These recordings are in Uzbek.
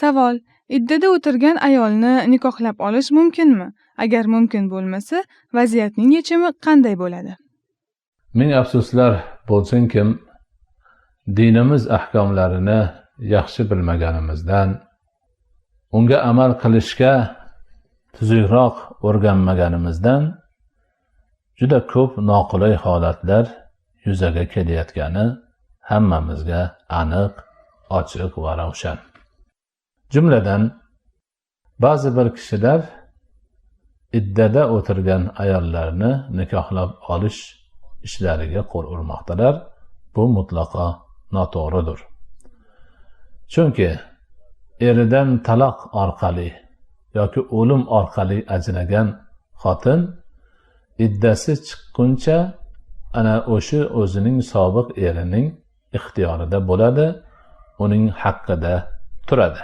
savol. Iddada o'tirgan ayolni nikohlab olish mumkinmi? Agar mumkin bo'lmasa vaziyatning yechimi qanday bo'ladi? Ming afsuslar bo'lsinkim dinimiz ahkomlarini yaxshi bilmaganimizdan unga amal qilishga tuzukroq o'rganmaganimizdan juda ko'p noqulay holatlar yuzaga kelayotgani hammamizga aniq ochiq va ravshan. Jumladan ba'zi bir kishilar iddada o'tirgan ayollarni nikohlab olish ishlariga qo'l urmoqdalar. Bu mutlaqo noto'g'ridir. Chunki eridan taloq orqali yoki o'lim orqali ajragan xotin iddasi chiqquncha ana o'sha o'zining sobiq erining ixtiyorida bo'ladi uning haqqida turadi.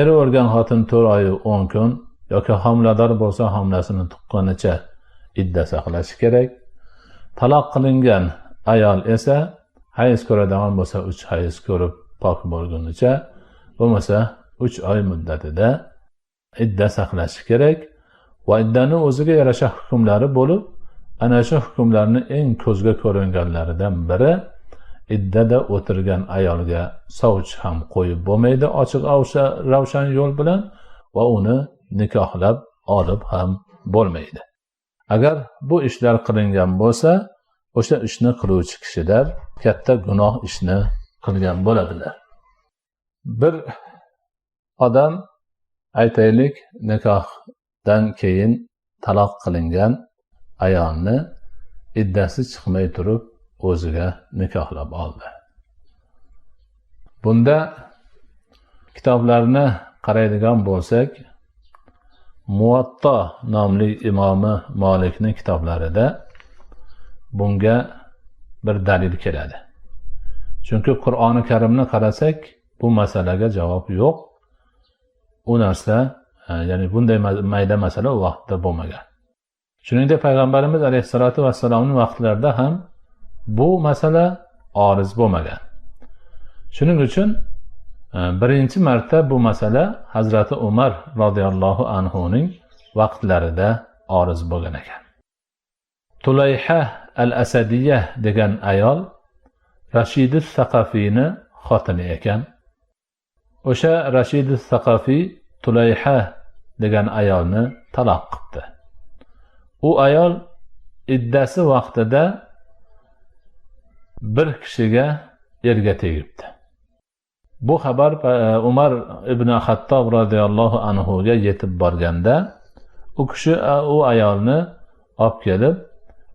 Eri o'lgan xotin to'rt oyu o'n kun yoki homilador bo'lsa homilasini tuqqanicha idda saqlashi kerak. Taloq qilingan ayol esa hayz ko'radigan bo'lsa uch hayz ko'rib pok bo'lgunicha bo'lmasa uch oy muddatida idda saqlashi kerak. Va iddani o'ziga yarasha hukmlari bo'lib ana shu hukmlarni eng ko'zga ko'ringanlaridan biri iddada o'tirgan ayolga sovchi ham qo'yib bo'lmaydi ochiq ravshan yo'l bilan va uni nikohlab olib ham bo'lmaydi. Agar bu ishlar qilingan bo'lsa o'sha ishni qiluvchi kishilar katta gunoh ishni qilgan bo'ladilar. Bir odam aytaylik nikohdan keyin taloq qilingan ayolni iddasi chiqmay turib o'ziga nikohlab oldi. Bunda kitoblarni qaraydigan bo'lsak muvatto nomli imomi molikni kitoblarida bunga bir dalil keladi. Chunki qur'oni karimni qarasak bu masalaga javob yo'q. U narsa e, ya'ni bunday mayda masala u vaqtda bo'lmagan. Shuningdek payg'ambarimiz alayhissalotu vassalomni vaqtlarida ham bu masala oriz bo'lmagan. Shuning uchun e, birinchi marta bu masala hazrati umar roziyallohu anhuning vaqtlarida oriz bo'lgan ekan. Tulayha al asadiya degan ayol rashidi saqafiyni xotini ekan. O'sha rashidi saqafiy tulayha degan ayolni taloq qilibdi u ayol iddasi vaqtida bir kishiga erga tegibdi. Bu xabar e, umar ibn hattob roziyallohu anhuga yetib borganda u kishi u ayolni olib kelib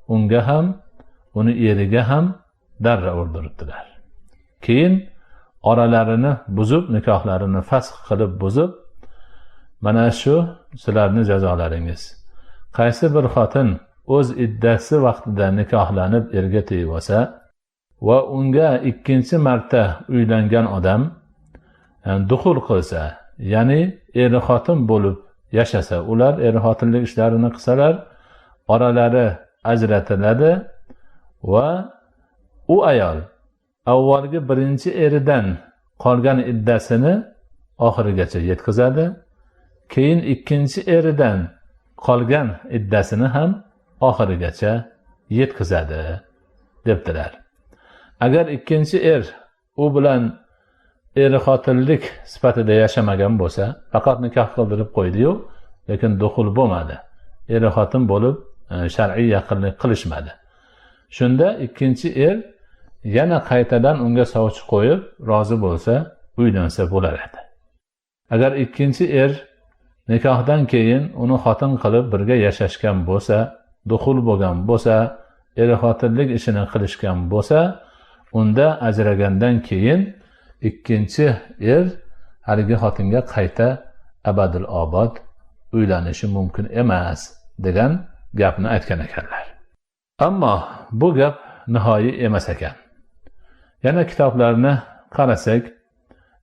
unga ham uni eriga ham darra o'ldiribdilar. Keyin oralarini buzib nikohlarini fasx qilib buzib mana shu sizlarni jazolaringiz. Qaysi bir xotin o'z iddasi vaqtida nikohlanib erga tegib olsa va unga ikkinchi marta uylangan odam duxul qilsa ya'ni er xotin bo'lib yashasa ular er xotinlik ishlarini qilsalar oralari ajratiladi va u ayol avvalgi birinchi eridan qolgan iddasini oxirigacha yetkazadi keyin ikkinchi eridan qolgan iddasini ham oxirigacha yetkazadi debdilar. Agar ikkinchi er u bilan er xotinlik sifatida yashamagan bo'lsa faqat nikoh qildirib qo'ydiyu lekin duxul bo'lmadi. Er xotin bo'lib e, shar'iy yaqinlik qilishmadi. Shunda ikkinchi er yana qaytadan unga sovchi qo'yib rozi bo'lsa uylansa bo'lar edi. Agar ikkinchi er nikohdan keyin uni xotin qilib birga yashashgan bo'lsa duxul bo'lgan bo'lsa er xotinlik ishini qilishgan bo'lsa unda ajragandan keyin ikkinchi er haligi xotinga qayta abadul obod uylanishi mumkin emas degan gapni aytgan ekanlar. Ammo bu gap nihoyiy emas ekan. Yana kitoblarni qarasak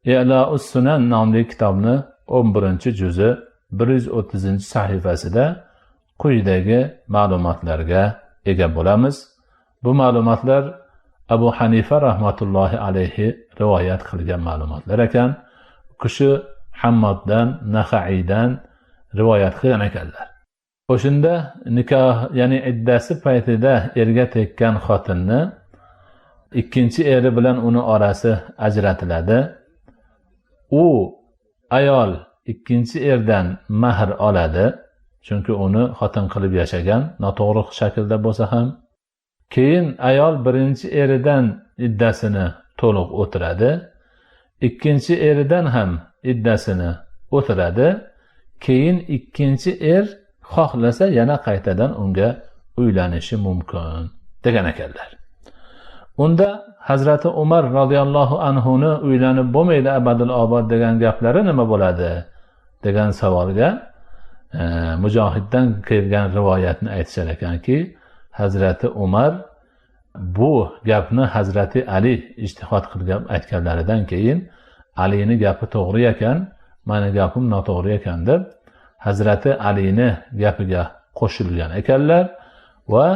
elous sunan nomli kitobni o'n birinchi juzi bir yuz o'ttizinchi sahifasida quyidagi ma'lumotlarga ega bo'lamiz. Bu ma'lumotlar abu hanifa rahmatullohi alayhi rivoyat qilgan ma'lumotlar ekan. Kishi hammoddan nahaiydan rivoyat qilgan ekanlar. O'shanda nikoh ya'ni iddasi paytida erga tekkan xotinni ikkinchi eri bilan uni orasi ajratiladi. U ayol ikkinchi erdan mahr oladi chunki uni xotin qilib yashagan noto'g'ri shaklda bo'lsa ham keyin ayol birinchi eridan iddasini to'liq o'tiradi ikkinchi eridan ham iddasini o'tiradi keyin ikkinchi er xohlasa yana qaytadan unga uylanishi mumkin degan ekanlar. Unda hazrati umar roziyallohu anhuni uylanib bo'lmaydi abadul obod degan gaplari nima bo'ladi? degan savolga e, mujohiddan kelgan rivoyatni aytishar ekanki hazrati umar bu gapni hazrati ali ijtihod qilgan aytganlaridan keyin alini gapi to'g'ri ekan mani gapim noto'g'ri ekan deb hazrati alini gapiga qo'shilgan ekanlar va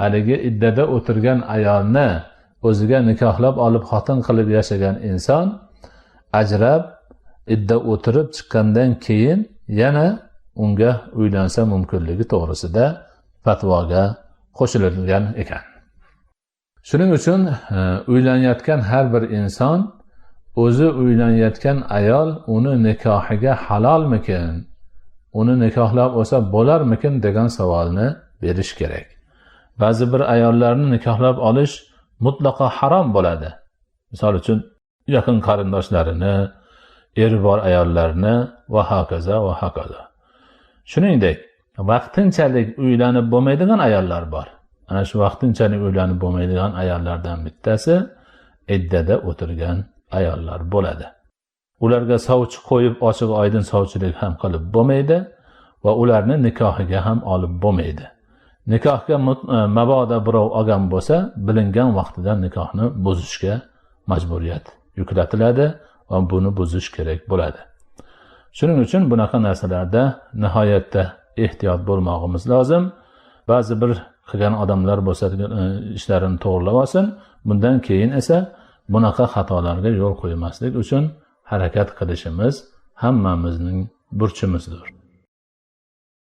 haligi iddada o'tirgan ayolni o'ziga nikohlab olib xotin qilib yashagan inson ajrab idda o'tirib chiqqandan keyin yana unga uylansa mumkinligi to'g'risida fatvoga qo'shilgan ekan. Shuning uchun e, uylanayotgan har bir inson o'zi uylanayotgan ayol uni nikohiga halolmikin uni nikohlab olsa bo'larmikin degan savolni berish kerak. Ba'zi bir ayollarni nikohlab olish mutlaqo harom bo'ladi. Misol uchun yaqin qarindoshlarini eri bor ayollarni va hokazo va hokazo. Shuningdek vaqtinchalik uylanib bo'lmaydigan ayollar bor. Ana shu vaqtinchalik uylanib bo'lmaydigan ayollardan bittasi iddada o'tirgan ayollar bo'ladi. Ularga sovchi qo'yib ochiq oydin sovchilik ham qilib bo'lmaydi va ularni nikohiga ham olib bo'lmaydi. Nikohga e, mabodo birov olgan bo'lsa bilingan vaqtida nikohni buzishga majburiyat yuklatiladi va buni buzish kerak bo'ladi. Shuning uchun bunaqa narsalarda nihoyatda ehtiyot bo'lmog'imiz lozim. Ba'zi bir qilgan odamlar bo'lsa e, ishlarini to'g'irlab olsin bundan keyin esa bunaqa xatolarga yo'l qo'ymaslik uchun harakat qilishimiz hammamizning burchimizdir.